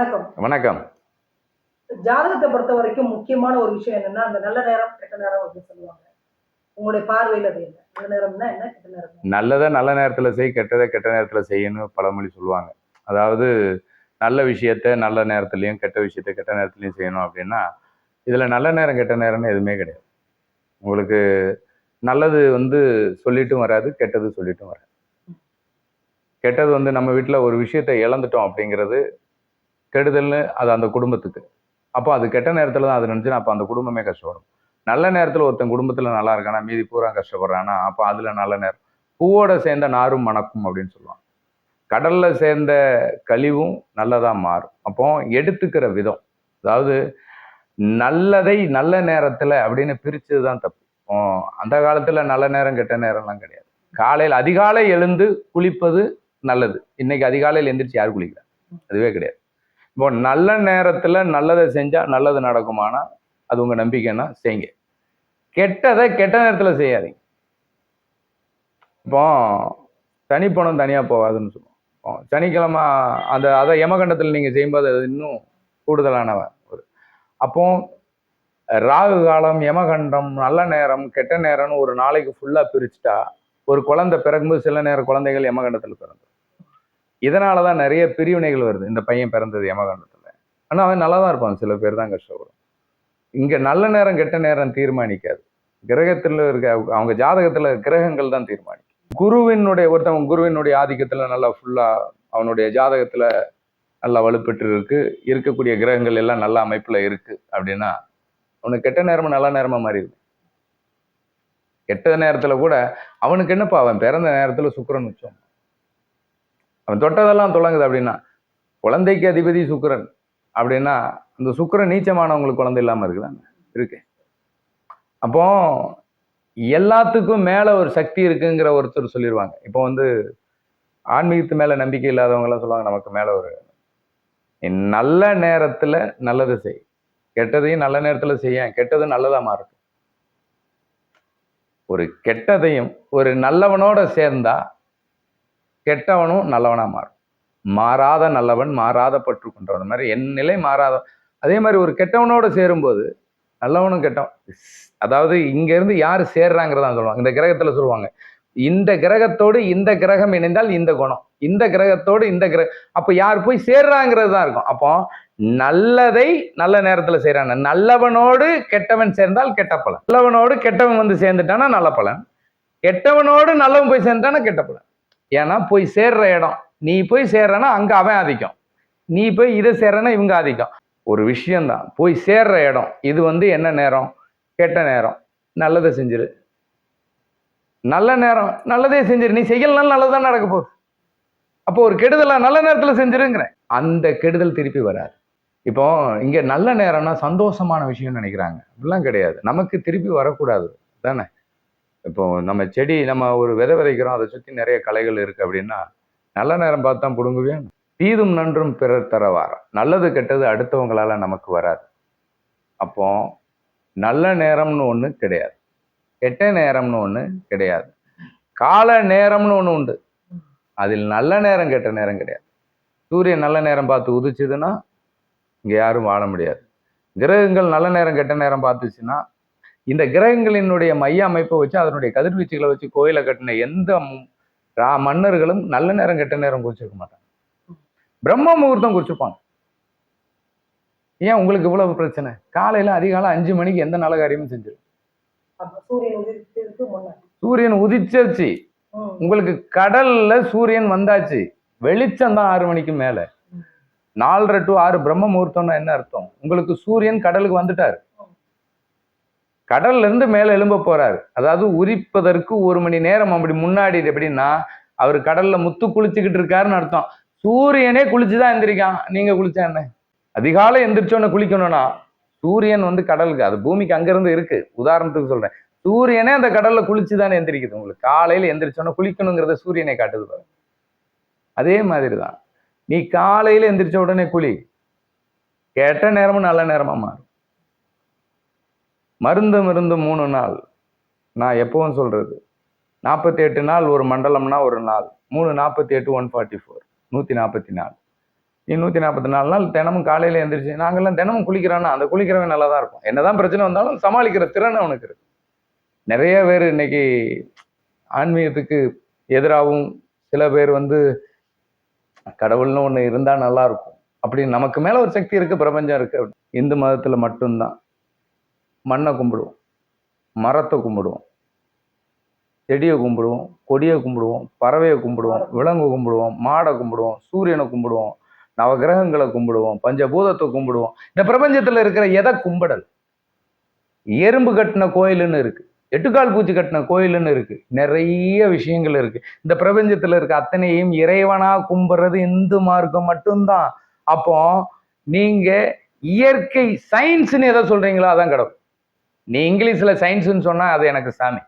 வணக்கம். வணக்கம். ஜாதகத்தை பொறுத்த வரைக்கும் முக்கியமான ஒரு விஷயம் என்னன்னா அந்த நல்ல நேரம் கெட்ட நேரம் அப்படின்னு சொல்லுவாங்க. உங்களுடைய பார்வையில் அது என்ன? நல்ல நேரம்னா என்ன கெட்ட நேரம்? நல்லதை நல்ல நேரத்தில் செய் கெட்டதை கெட்ட நேரத்தில் செய்யணும் பழமொழி சொல்லுவாங்க. அதாவது நல்ல விஷயத்த நல்ல நேரத்துலையும் கெட்ட விஷயத்த கெட்ட நேரத்துலையும் செய்யணும் அப்படின்னா இதில் நல்ல நேரம் கெட்ட நேரம்னு எதுவுமே கிடையாது. உங்களுக்கு நல்லது வந்து சொல்லிட்டும் வராது கெட்டது சொல்லிட்டும் வராது. கெட்டது வந்து நம்ம வீட்டில் ஒரு விஷயத்தை இழந்துட்டோம் அப்படிங்கிறது கெடுதல்னு அது அந்த குடும்பத்துக்கு. அப்போ அது கெட்ட நேரத்தில் தான் அது நினச்சுன்னா அப்போ அந்த குடும்பமே கஷ்டப்படும். நல்ல நேரத்தில் ஒருத்தன் குடும்பத்தில் நல்லா இருக்கானா மீதி பூரா கஷ்டப்படுறானா அப்போ அதில் நல்ல நேரம். பூவோட சேர்ந்த நாரும் மணக்கும் அப்படின்னு சொல்லுவாங்க. கடலில் சேர்ந்த கழிவும் நல்லதாக மாறும். அப்போ எடுத்துக்கிற விதம். அதாவது நல்லதை நல்ல நேரத்தில் அப்படின்னு பிரித்தது தான் தப்பு. அந்த காலத்தில் நல்ல நேரம் கெட்ட நேரம்லாம் கிடையாது. காலையில் அதிகாலை எழுந்து குளிப்பது நல்லது. இன்னைக்கு அதிகாலையில் எந்திரிச்சு யார் குளிக்கிறா? அதுவே கிடையாது. இப்போ நல்ல நேரத்தில் நல்லதை செஞ்சால் நல்லது நடக்குமானா அது உங்கள் நம்பிக்கைன்னா செய்யுங்க. கெட்டதை கெட்ட நேரத்தில் செய்யாதீங்க. இப்போ தனிப்பணம் தனியாக போகாதுன்னு சொல்லுவோம். இப்போ சனிக்கிழமை அந்த அதை யமகண்டத்தில் நீங்கள் செய்யும்போது அது இன்னும் கூடுதலானவன் ஒரு அப்போ ராகு காலம் யமகண்டம் நல்ல நேரம் கெட்ட நேரம்னு ஒரு நாளைக்கு ஃபுல்லாக பிரிச்சுட்டா ஒரு குழந்தை பிறக்கும்போது சில நேரம் குழந்தைகள் யமகண்டத்தில் பிறந்தது இதனால தான் நிறைய பிரிவினைகள் வருது. இந்த பையன் பிறந்தது யமகண்டத்தில் ஆனால் அவன் நல்லா தான் இருப்பான். சில பேர் தான் கஷ்டப்படும் இங்கே நல்ல நேரம் கெட்ட நேரம் தீர்மானிக்காது. கிரகத்தில் இருக்க அவங்க ஜாதகத்தில் கிரகங்கள் தான் தீர்மானிக்கும். குருவினுடைய ஒருத்தவன் குருவினுடைய ஆதிக்கத்தில் நல்லா ஃபுல்லாக அவனுடைய ஜாதகத்தில் நல்லா வலுப்பெற்று இருக்கு இருக்கக்கூடிய கிரகங்கள் எல்லாம் நல்ல அமைப்பில் இருக்கு அப்படின்னா அவனுக்கு கெட்ட நேரமும் நல்ல நேரமாக மாறிடுது கெட்ட நேரத்தில் கூட அவனுக்கு என்னப்பா அவன் பிறந்த நேரத்தில் சுக்கரன் உச்சம். அவன் தொட்டதெல்லாம் தொடங்குது அப்படின்னா குழந்தைக்கு அதிபதி சுக்கரன் அப்படின்னா அந்த சுக்கரன் நீச்சமானவங்களுக்கு குழந்தை இல்லாமல் இருக்குதாங்க இருக்கு. அப்போ எல்லாத்துக்கும் மேலே ஒரு சக்தி இருக்குங்கிற ஒருத்தர் சொல்லிடுவாங்க இப்போ வந்து ஆன்மீகத்து மேலே நம்பிக்கை இல்லாதவங்களாம் சொல்லுவாங்க நமக்கு மேலே ஒரு நல்ல நேரத்தில் நல்லது செய். கெட்டதையும் நல்ல நேரத்தில் செய்ய கெட்டது நல்லதாக மாறும். ஒரு கெட்டதையும் ஒரு நல்லவனோட சேர்ந்தா கெட்டவனும் நல்லவனாக மாறும். மாறாத நல்லவன் மாறாத பற்று கொண்டவன் அந்த மாதிரி என் நிலை மாறாத. அதே மாதிரி ஒரு கெட்டவனோட சேரும்போது நல்லவனும் கெட்டவன். அதாவது இங்கேருந்து யார் சேர்றாங்கிறதான் சொல்லுவாங்க. இந்த கிரகத்தில் சொல்லுவாங்க. இந்த கிரகத்தோடு இந்த கிரகம் இணைந்தால் இந்த குணம். இந்த கிரகத்தோடு இந்த கிரக அப்போ யார் போய் சேர்றாங்கிறது தான் இருக்கும். அப்போ நல்லதை நல்ல நேரத்தில் செய்கிறாங்க நல்லவனோடு கெட்டவன் சேர்ந்தால் கெட்ட பலன். நல்லவனோடு கெட்டவன் வந்து சேர்ந்துட்டானா நல்ல பலன். கெட்டவனோடு நல்லவன் போய் சேர்ந்துட்டானா கெட்ட பலன். ஏன்னா போய் சேர்ற இடம். நீ போய் சேர்றனா அங்க அவன் ஆதிக்கம். நீ போய் இதை சேர்றனா இவங்க ஆதிக்கம். ஒரு விஷயம்தான். போய் சேர்ற இடம். இது வந்து என்ன நேரம்? கெட்ட நேரம். நல்லதை செஞ்சிரு. நல்ல நேரம். நல்லதே செஞ்சிரு. நீ செய்யலனாலும் நல்லதான் நடக்க போகுது. அப்போ ஒரு கெடுதலா நல்ல நேரத்துல செஞ்சிருங்கிறேன் அந்த கெடுதல் திருப்பி வராது. இப்போ இங்க நல்ல நேரம்னா சந்தோஷமான விஷயம்னு நினைக்கிறாங்க. அப்படிலாம் கிடையாது. நமக்கு திருப்பி வரக்கூடாது. தானே? இப்போ நம்ம செடி நம்ம ஒரு விதை விதைக்கிறோம் அதை சுற்றி நிறைய களைகள் இருக்குது அப்படின்னா நல்ல நேரம் பார்த்து தான் பிடுங்குவேன் தீதும் நன்றும் பிறர் தர வாரம். நல்லது கெட்டது அடுத்தவங்களால நமக்கு வராது. அப்போ நல்ல நேரம்னு ஒன்று கிடையாது. கெட்ட நேரம்னு ஒன்று கிடையாது. கால நேரம்னு ஒன்று உண்டு. அதில் நல்ல நேரம் கெட்ட நேரம் கிடையாது. சூரியன் நல்ல நேரம் பார்த்து உதிச்சுதுன்னா இங்கே யாரும் வாழ முடியாது. கிரகங்கள் நல்ல நேரம் கெட்ட நேரம் பார்த்துச்சுன்னா இந்த கிரகங்களினுடைய மைய அமைப்பை வச்சு அதனுடைய கதிர்வீச்சுகளை வச்சு கோயிலை கட்டின எந்த ரா- மன்னர்களும் நல்ல நேரம் கெட்ட நேரம் குறிச்சிருக்க மாட்டாங்க. பிரம்ம முகூர்த்தம் குறிச்சிருப்பாங்க ஏன் உங்களுக்கு இவ்வளவு பிரச்சனை? காலையில அதிகாலை அஞ்சு மணிக்கு எந்த நல்ல காரியமும் அப்ப சூரியன் ம். உங்களுக்கு கடல்ல சூரியன் வந்தாச்சு. வெளிச்சம் தான் ஆறு மணிக்கு மேல. நாலரை டு ஆறு பிரம்ம முகூர்த்தம்னா என்ன அர்த்தம்? உங்களுக்கு சூரியன் கடலுக்கு வந்துட்டாரு. கடல்ல இருந்து மேல எழும்ப போறாரு. அதாவது உரிப்பதற்கு ஒரு மணி நேரம் அப்படி முன்னாடி எப்படின்னா அவர் கடல்ல முத்து குளிச்சுக்கிட்டு இருக்காருன்னு அர்த்தம். சூரியனே குளிச்சுதான் எந்திரிக்கான். நீங்க குளிச்சா என்ன? அதிகாலை எந்திரிச்சோன்னு குளிக்கணும்னா சூரியன் வந்து கடலுக்கு அது பூமிக்கு அங்கிருந்து இருக்கு. உதாரணத்துக்கு சொல்றேன். சூரியனே அந்த கடல்ல குளிச்சுதானே எந்திரிக்குது. உங்களுக்கு காலையில எந்திரிச்சோன்னா குளிக்கணுங்கிறத சூரியனை காட்டுது அதே மாதிரி தான் நீ காலையில எந்திரிச்ச உடனே குளி. கெட்ட நேரமும் நல்ல நேரமா மாறும். மருந்து மருந்து மூணு நாள். நான் எப்பவும் சொல்கிறது நாற்பத்தி எட்டு நாள் ஒரு மண்டலம்னா ஒரு நாள். மூணு நாற்பத்தி எட்டு ஒன் ஃபார்ட்டி ஃபோர். நூற்றி நாற்பத்தி நாலு. நீ நூற்றி நாற்பத்தி நாலு நாள் தினமும் காலையில் எழுந்திரிச்சு நாங்கள்லாம் தினமும் குளிக்கிறோன்னா அந்த குளிக்கிறவன் நல்லா தான் இருக்கும் என்னதான் பிரச்சனை வந்தாலும் சமாளிக்கிற திறன் அவனுக்கு இருக்கு. நிறைய பேர் இன்னைக்கு ஆன்மீகத்துக்கு எதிராகவும் சில பேர் வந்து கடவுள்னு ஒன்று இருந்தால் நல்லா இருக்கும். அப்படி நமக்கு மேலே ஒரு சக்தி இருக்குது பிரபஞ்சம் இருக்குது இந்து மதத்தில் மட்டும்தான். மண்ணை கும்பிடுவோம். மரத்தை கும்பிடுவோம். செடியை கும்பிடுவோம். கொடியை கும்பிடுவோம். பறவையை கும்பிடுவோம். விலங்கு கும்பிடுவோம். மாடை கும்பிடுவோம். சூரியனை கும்பிடுவோம். நவகிரகங்களை கும்பிடுவோம். பஞ்சபூதத்தை கும்பிடுவோம். இந்த பிரபஞ்சத்தில் இருக்கிற எதை கும்பிடல்? எறும்பு கட்டின கோயிலுன்னு இருக்கு. எட்டுக்கால் பூச்சி கட்டின கோயிலுன்னு இருக்கு. நிறைய விஷயங்கள் இருக்கு. இந்த பிரபஞ்சத்தில் இருக்க அத்தனையும் இறைவனா கும்பிடுறது இந்து மார்க்கம் மட்டும்தான். அப்போ நீங்க இயற்கை சயின்ஸ்னு எதை சொல்றீங்களோ அதான் கடவுள். நீ இங்கிலீஷில் சயின்ஸுன்னு சொன்னால் அது எனக்கு சாமி.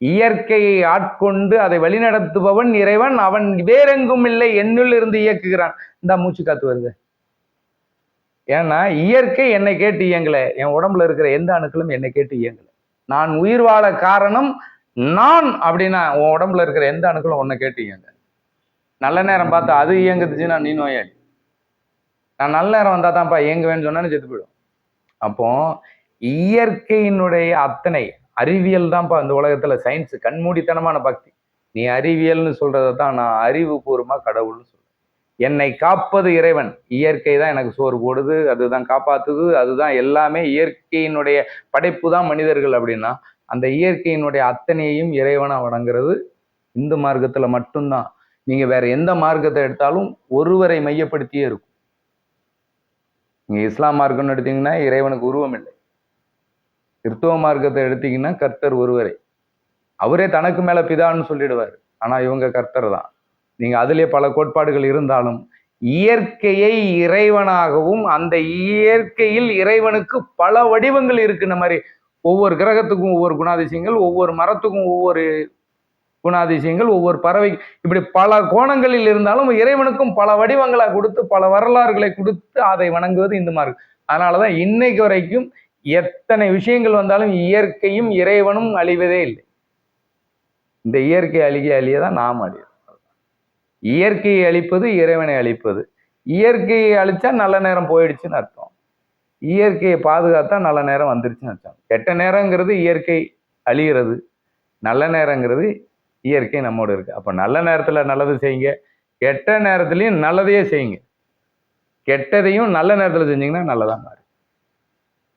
இயற்கையை ஆட்கொண்டு அதை வழிநடத்துபவன் இறைவன் அவன் வேறெங்கும் இல்லை என்னுள் இருந்து இயக்குகிறான். இந்த மூச்சு காத்து வருது. ஏன்னா இயற்கை என்னை கேட்டு இயங்கலை. என் உடம்புல இருக்கிற எந்த அணுக்களும் என்னை கேட்டு இயங்கலை. நான் உயிர் வாழ காரணம் நான் அப்படின்னா உன் உடம்புல இருக்கிற எந்த அணுக்களும் உன்னை கேட்டு இயங்க நல்ல நேரம் பார்த்தா அது இயங்குதுச்சுன்னா நீ நோயாளி. நான் நல்ல நேரம் வந்தா தான்ப்பா இயங்குவேன்னு சொன்னா செத்து போயிடும் அப்போ இயற்கையினுடைய அத்தனை அறிவியல் தான்ப்பா இந்த உலகத்துல சயின்ஸ் கண்மூடித்தனமான பக்தி. நீ அறிவியல்னு சொல்றதை தான் நான் அறிவுபூர்வமா கடவுள்னு சொல்றேன். என்னை காப்பது இறைவன். இயற்கை தான் எனக்கு சோறு போடுது அதுதான் காப்பாத்துது அதுதான் எல்லாமே இயற்கையினுடைய படைப்பு தான் மனிதர்கள் அப்படின்னா அந்த இயற்கையினுடைய அத்தனையையும் இறைவனாக வணங்குறது இந்து மார்க்கத்துல மட்டும்தான். நீங்க வேற எந்த மார்க்கத்தை எடுத்தாலும் ஒருவரை மையப்படுத்தியே இருக்கும். நீங்க இஸ்லாம் மார்க்கம்னு எடுத்தீங்கன்னா இறைவனுக்கு உருவம் இல்லை. கிறிஸ்துவ மார்க்கத்தை எடுத்தீங்கன்னா கர்த்தர் ஒருவரே. அவரே தனக்கு மேலே பிதான்னு சொல்லிடுவார். ஆனால் இவங்க கர்த்தர் தான். நீங்கள் அதிலே பல கோட்பாடுகள் இருந்தாலும் இயற்கையை இறைவனாகவும் அந்த இயற்கையில் இறைவனுக்கு பல வடிவங்கள் இருக்குன மாதிரி ஒவ்வொரு கிரகத்துக்கும் ஒவ்வொரு குணாதிசயங்கள் ஒவ்வொரு மரத்துக்கும் ஒவ்வொரு குணாதிசயங்கள் ஒவ்வொரு பறவை இப்படி பல கோணங்களில் இருந்தாலும் இறைவனுக்கும் பல வடிவங்களை கொடுத்து பல வரலாறுகளை கொடுத்து அதை வணங்குவது இந்து மார்க்கம் அதனாலதான் இன்னைக்கு வரைக்கும் எத்தனை விஷயங்கள் வந்தாலும் இயற்கையும் இறைவனும் அழிவதே இல்லை. இந்த இயற்கை அழிய அழிய தான் நாம் அழியும் இயற்கையை அழிப்பது இறைவனை அழிப்பது. இயற்கையை அழிச்சா நல்ல நேரம் போயிடுச்சுன்னு அர்த்தம். இயற்கையை பாதுகாத்தா நல்ல நேரம் வந்துருச்சுன்னு அர்த்தம். கெட்ட நேரங்கிறது இயற்கை அழிகிறது. நல்ல நேரங்கிறது இயற்கை நம்மோட இருக்கு. அப்போ நல்ல நேரத்தில் நல்லது செய்யுங்க. கெட்ட நேரத்துலையும் நல்லதையே செய்யுங்க. கெட்டதையும் நல்ல நேரத்தில் செஞ்சீங்கன்னா நல்லதாக மாறும்.